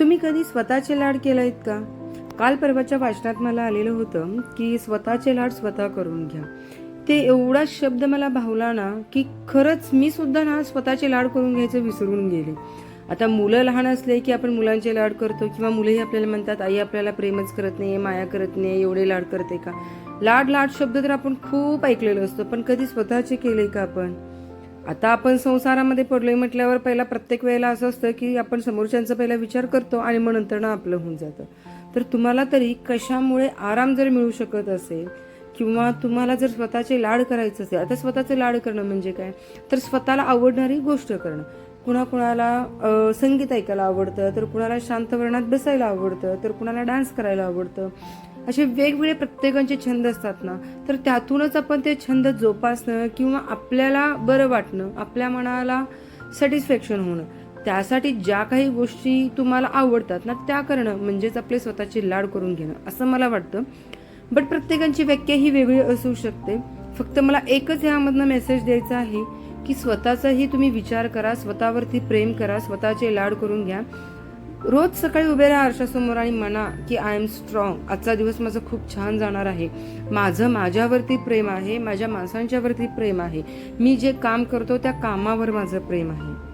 तुम्ही कधी स्वतःचे लाड केला आहेत का? काल परवाच्या वाचनात मला आलेलं होतं की स्वतःचे लाड स्वतः करून घ्या. ते एवढा शब्द मला भावला ना की खरंच मी सुद्धा ना स्वतःचे लाड करून घ्यायचं विसरून गेले. आता मुलं लहान असले की आपण मुलांचे लाड करतो किंवा मुलंही आपल्याला म्हणतात आई आपल्याला प्रेमच करत नाही माया करत नाही एवढे लाड करते का? लाड लाड शब्द तर आपण खूप ऐकलेलो असतो पण कधी स्वतःचे केले का आपण? आता आपण संसारामध्ये पडलोय म्हटल्यावर पहिला प्रत्येक वेळेला असं असतं की आपण समोरच्यांचा पहिला विचार करतो आणि मग नंतर ना आपलं होऊन जातं. तर तुम्हाला तरी कशामुळे आराम जर मिळू शकत असेल किंवा तुम्हाला जर स्वतःचे लाड करायचं असेल आता स्वतःचे लाड करणं म्हणजे काय? तर स्वतःला आवडणारी गोष्ट करणं. कुणाकुणाला संगीत ऐकायला आवडतं तर कुणाला शांत वर्णात बसायला आवडतं तर कुणाला डान्स करायला आवडतं असे वेगवेगळे प्रत्येकांचे छंद असतात ना तर त्यातूनच आपण ते छंद जोपासणं किंवा आपल्याला बरं वाटणं आपल्या मनाला सॅटिस्फॅक्शन होणं त्यासाठी ज्या काही गोष्टी तुम्हाला आवडतात ना त्या करणं म्हणजेच आपले स्वतःची लाड करून घेणं असं मला वाटतं. बट प्रत्येकांची व्याख्या ही वेगळी असू शकते. फक्त मला एकच यामधनं मेसेज द्यायचा आहे की स्वतःचाही तुम्ही विचार करा स्वतःवरती प्रेम करा स्वतःचे लाड करून घ्या. रोज सकाळी उभे राहा आरशासमोर आणि म्हणा की आय एम स्ट्रॉंग आजचा दिवस माझा खूप छान जाणार आहे. माझं माझ्यावरती प्रेम आहे माझ्या माणसांच्यावरती प्रेम आहे. मी जे काम करतो त्या कामावर माझं प्रेम आहे.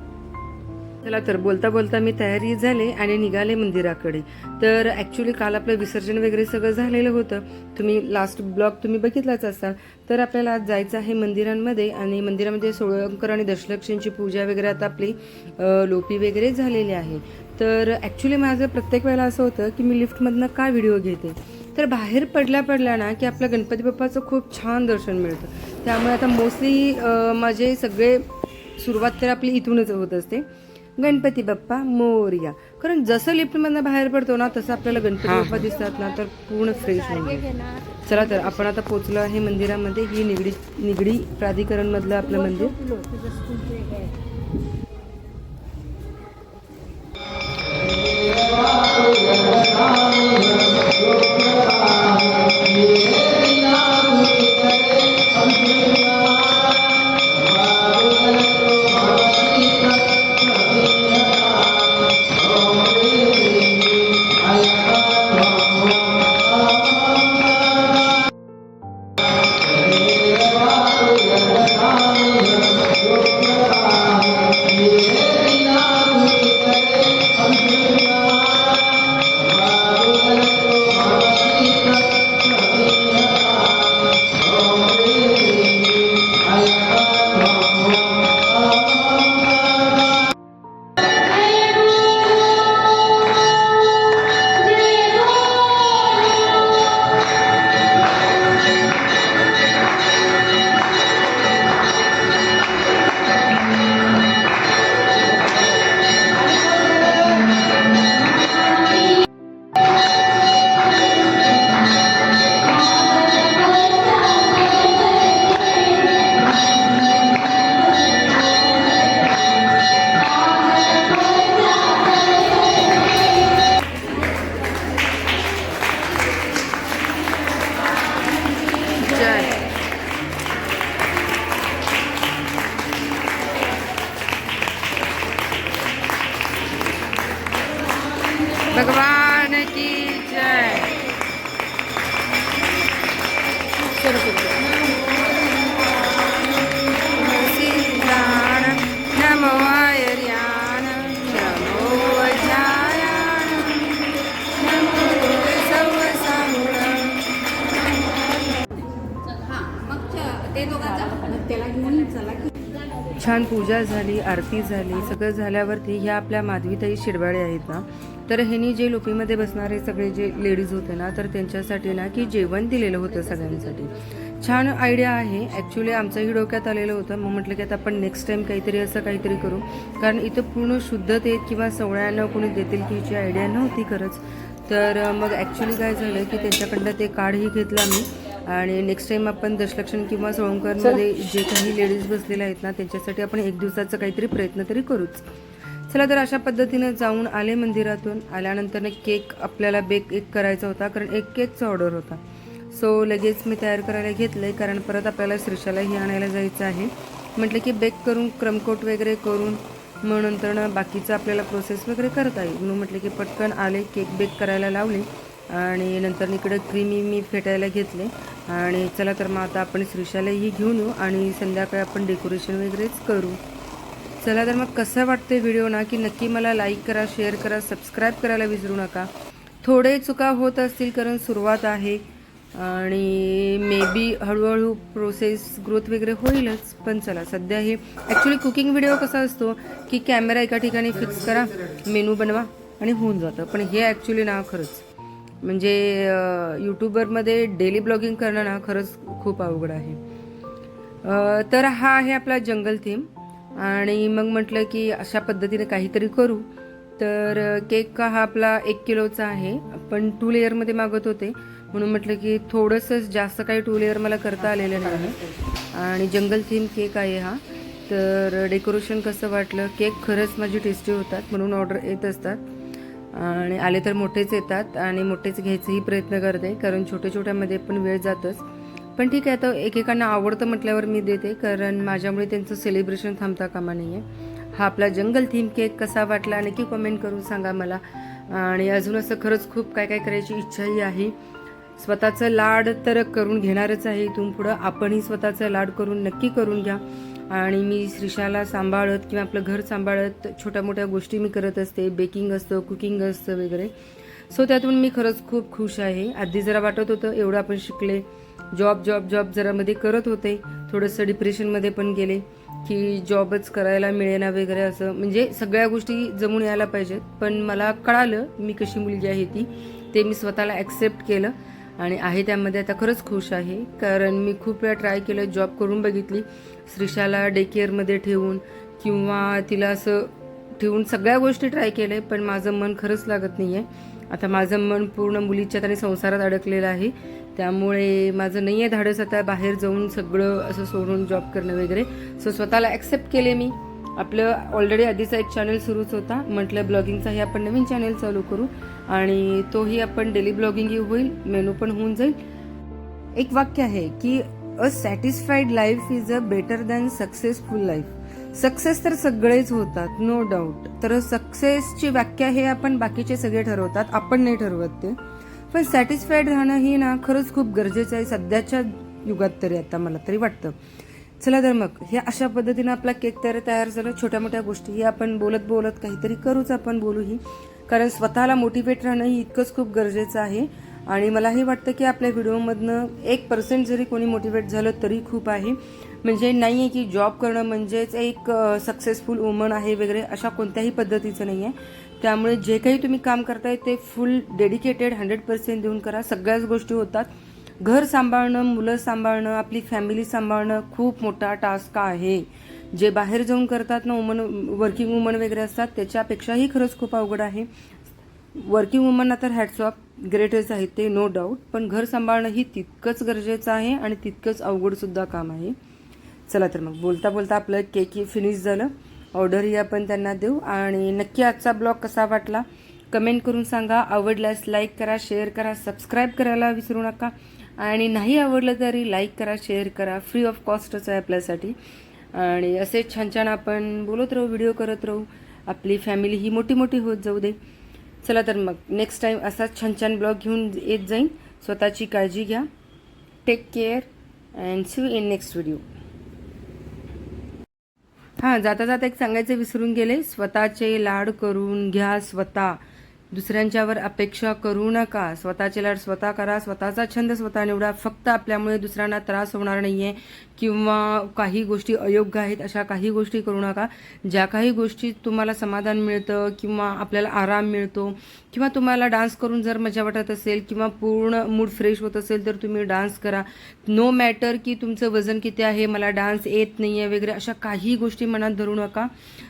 चला तर बोलता बोलता मी तयारी झाले आणि निघाले मंदिराकडे. तर ॲक्च्युली काल आपलं विसर्जन वगैरे सगळं झालेलं होतं. तुम्ही लास्ट ब्लॉग तुम्ही बघितलाच असाल. तर आपल्याला आज जायचं आहे मंदिरांमध्ये आणि मंदिरामध्ये सोळंकर आणि दशलक्षांची पूजा वगैरे आता आपली लोपी वगैरे झालेली आहे. तर ॲक्च्युली माझं प्रत्येक वेळेला असं होतं की मी लिफ्टमधनं का व्हिडिओ घेते? तर बाहेर पडल्या पडल्या ना की आपल्या गणपती बाप्पाचं खूप छान दर्शन मिळतं. त्यामुळे आता मोस्टली माझे सगळे सुरुवात तर आपली इथूनच होत असते. गणपती बाप्पा मोरया. कारण जसं लिफ्टमधनं बाहेर पडतो ना तसं आपल्याला गणपती बाप्पा दिसतात ना तर पूर्ण फ्रेश जातं. चला तर आपण आता पोचलो आहे मंदिरामध्ये. ही निगडी निगडी प्राधिकरण मधलं आपलं मंदिर. छान पूजा झाली आरती झाली सगळं झाल्यावरती ह्या आपल्या माधवीताई शिरवाळे आहेत ना. तर ह्यांनी जे लोपीमध्ये बसणारे सगळे जे लेडीज होते ना तर त्यांच्यासाठी ना की जेवण दिलेलं होतं सगळ्यांसाठी. छान आयडिया आहे. ॲक्च्युली आमचंही डोक्यात आलेलं होतं. मग म्हटलं की आता आपण नेक्स्ट टाईम काहीतरी असं काहीतरी करू. कारण इथं पूर्ण शुद्धतेत किंवा सवळ्यांना कोणी देतील की जी आयडिया नव्हती खरंच. तर मग ॲक्च्युली काय झालं की त्यांच्याकडनं ते कार्डही घेतलं मी आणि नेक्स्ट टाइम आपण दशलक्षण किंवा सोळंकरमध्ये जे काही लेडीज बसलेल्या आहेत ना त्यांच्यासाठी आपण एक दिवसाचा काहीतरी प्रयत्न तरी करूच. चला तर अशा पद्धतीनं जाऊन आले मंदिरातून. आल्यानंतर केक आपल्याला बेक एक करायचा होता कारण एक केकचा ऑर्डर होता. सो लगेच मी तयार करायला घेतलंय कारण परत आपल्याला श्रीशालाही आणायला जायचं आहे. म्हटलं की बेक करून क्रमकोट वगैरे करून मग नंतर ना बाकीचं आपल्याला प्रोसेस वगैरे करता येईल. म्हणून म्हटलं की पटकन आले केक बेक करायला लावले. आणि नंतर इकडं क्रीमी मी फेटायला घेतले. आणि चला तर मग आता आपण श्रीशालाही घेऊन येऊ आणि संध्याकाळी आपण डेकोरेशन वगैरेच करू. चला तर मग कसं वाटतं व्हिडिओ ना? की नक्की मला लाईक करा शेअर करा सबस्क्राईब करायला विसरू नका. थोडे चुका होत असतील कारण सुरुवात आहे. आणि मे बी हळूहळू प्रोसेस ग्रोथ वगैरे होईलच. पण चला सध्या हे ॲक्च्युली कुकिंग व्हिडिओ कसा असतो? की कॅमेरा एका ठिकाणी फिक्स करा मेनू बनवा आणि होऊन जातं. पण हे ॲक्च्युली ना खरंच. म्हणजे यूट्यूबरमध्ये डेली ब्लॉगिंग करणं ना खरंच खूप अवघड आहे. तर हा आहे आपला जंगल थीम आणि मग म्हटलं की अशा पद्धतीने काहीतरी करू. तर केक हा आपला एक किलोचा आहे. पण टू लेअरमध्ये मागत होते. म्हणून म्हटलं की थोडंसं जास्त काही टू लेअर मला करता आलेलं नाही. आणि जंगल थीम केक आहे हा. तर डेकोरेशन कसं वाटलं? केक खरंच माझी टेस्टी होतात म्हणून ऑर्डर येत असतात. आणि आले तर मोठेच येतात आणि मोठेच घ्यायचाही प्रयत्न करते कारण छोट्या छोट्यामध्ये पण वेळ जातोच. पण ठीक आहे आता एकेकांना आवडतं म्हटल्यावर मी देते कारण माझ्यामुळे त्यांचं सेलिब्रेशन थांबता कामा नाही आहे हा आपला जंगल थीम केक कसा वाटला नक्की कमेंट करून सांगा मला. आणि अजून असं खरंच खूप काय काय करायची इच्छाही आहे. स्वतःचं लाड तर करून घेणारच आहे इथून पुढं आपणही स्वतःचं लाड करून नक्की करून घ्या. आणि मी श्रीशाला सांभाळत किंवा आपलं घर सांभाळत छोट्या मोठ्या गोष्टी मी करत असते. बेकिंग असतं कुकिंग असतं वगैरे. सो त्यातून मी खरंच खूप खुश आहे. आधी जरा वाटत होतं एवढं आपण शिकले. जॉब जॉब जॉब जरा मध्ये करत होते. थोडंसं डिप्रेशनमध्ये पण गेले की जॉबच करायला मिळेना वगैरे असं. म्हणजे सगळ्या गोष्टी जमून यायला पाहिजेत. पण मला कळालं मी कशी मुलगी आहे ती. ते मी स्वतःला ॲक्सेप्ट केलं. आणि आहे त्यामध्ये आता खरंच खुश आहे. कारण मी खूप वेळा ट्राय केलं जॉब करून बघितली. श्रीशाला डे केअरमध्ये ठेवून किंवा तिला असं ठेवून सगळ्या गोष्टी ट्राय केल्या पण माझं मन खरंच लागत नाही आहे आता माझं मन पूर्ण मुलीच्यात आणि संसारात अडकलेलं आहे. त्यामुळे माझं नाही आहे धाडस आता बाहेर जाऊन सगळं असं सोडून जॉब करणं वगैरे. सो स्वतःला ॲक्सेप्ट केले मी. आपलं ऑलरेडी आधीचा एक चॅनल सुरूच होता. म्हटलं ब्लॉगिंगचाही आपण नवीन चॅनल चालू करू. आणि तोही आपण डेली ब्लॉगिंगही होईल मेनू पण होऊन जाईल. एक वाक्य आहे की a satisfied life is a better than successful life success तर सगळेच होतात नो डाऊट तर सक्सेसची व्याख्या हे आपण बाकीचे सगळे ठरवतात आपण नाही ठरवत ते. पण सॅटिस्फाईड राहणं ही ना खरंच खूप गरजेचं आहे सध्याच्या युगात तरी आता मला तरी वाटतं. चला तर मग हे अशा पद्धतीनं आपला केक तयार तयार झाला. छोट्या मोठ्या गोष्टी ही आपण बोलत बोलत काहीतरी करूच आपण बोलूही. कारण स्वतःला मोटिवेट राहणं ही इतकंच खूप गरजेचं आहे. आणि मलाही वाटतं की आपल्या व्हिडिओमधनं एक पर्सेंट जरी कोणी मोटिवेट झालं तरी खूप आहे. म्हणजे नाही आहे की जॉब करणं म्हणजेच एक सक्सेसफुल वुमन आहे वगैरे अशा कोणत्याही पद्धतीचं नाही आहे. त्यामुळे जे काही तुम्ही काम करताय ते फुल डेडिकेटेड हंड्रेड पर्सेंट देऊन करा. सगळ्याच गोष्टी होतात. घर सांभाळणं मुलं सांभाळणं आपली फॅमिली सांभाळणं खूप मोठा टास्क आहे. जे बाहेर जाऊन करतात ना वुमन वर्किंग वुमन वगैरे असतात त्याच्यापेक्षाही खरंच खूप अवघड आहे. वर्किंग वुमनना तर हॅट्स ऑफ ग्रेटच आहे ते नो डाऊट पण घर सांभाळणं ही तितकंच गरजेचं आहे आणि तितकंच अवघडसुद्धा काम आहे. चला तर मग बोलता बोलता आपलं केक फिनिश झालं. ऑर्डरही आपण त्यांना देऊ. आणि नक्की आजचा ब्लॉग कसा वाटला? कमेंट करून सांगा. आवडल्यास लाईक करा शेअर करा सबस्क्राईब करायला विसरू नका. आणि नाही आवडलं तरी लाईक करा शेअर करा फ्री ऑफ कॉस्टच आहे आपल्यासाठी. आणि असे छान छान आपण बोलत राहू व्हिडिओ करत राहू. आपली फॅमिली ही मोठी मोठी होत जाऊ दे. चला तर मग नेक्स्ट टाईम असाच छान छान ब्लॉग घेऊन येत जाईन. स्वतःची काळजी घ्या. Take care and see in next video हां जाता जाता एक सांगायचं विसरून गेले. स्वतःचे लाड करून घ्या स्वतः. दुसऱ्यांच्यावर अपेक्षा करू नका. स्वतःचे लाड स्वतः करा. स्वतःचा छंद स्वतः निवडा. फक्त आपल्यामुळे दुसऱ्यांना त्रास होणार नाही आहे किंवा काही गोष्टी अयोग्य आहेत अशा काही गोष्टी करू नका. ज्या काही गोष्टी तुम्हाला समाधान मिळतं किंवा आपल्याला आराम मिळतो किंवा तुम्हाला डान्स करून जर मजा वाटत असेल किंवा पूर्ण मूड फ्रेश होत असेल तर तुम्ही डान्स करा. नो मॅटर की तुमचं वजन किती आहे मला डान्स येत नाही आहे वगैरे अशा काही गोष्टी मनात धरू नका.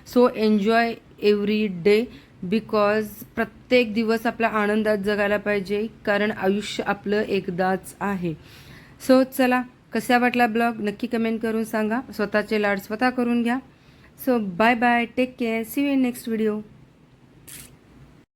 So enjoy every day. Because प्रत्येक दिवस आपला आनंदात जगायला पाहिजे कारण आयुष्य आपलं एकदाच आहे. सो चला कसा वाटला ब्लॉग? नक्की कमेंट करून सांगा. स्वतःचे लाड स्वतः करून घ्या. So bye bye take care see you in next video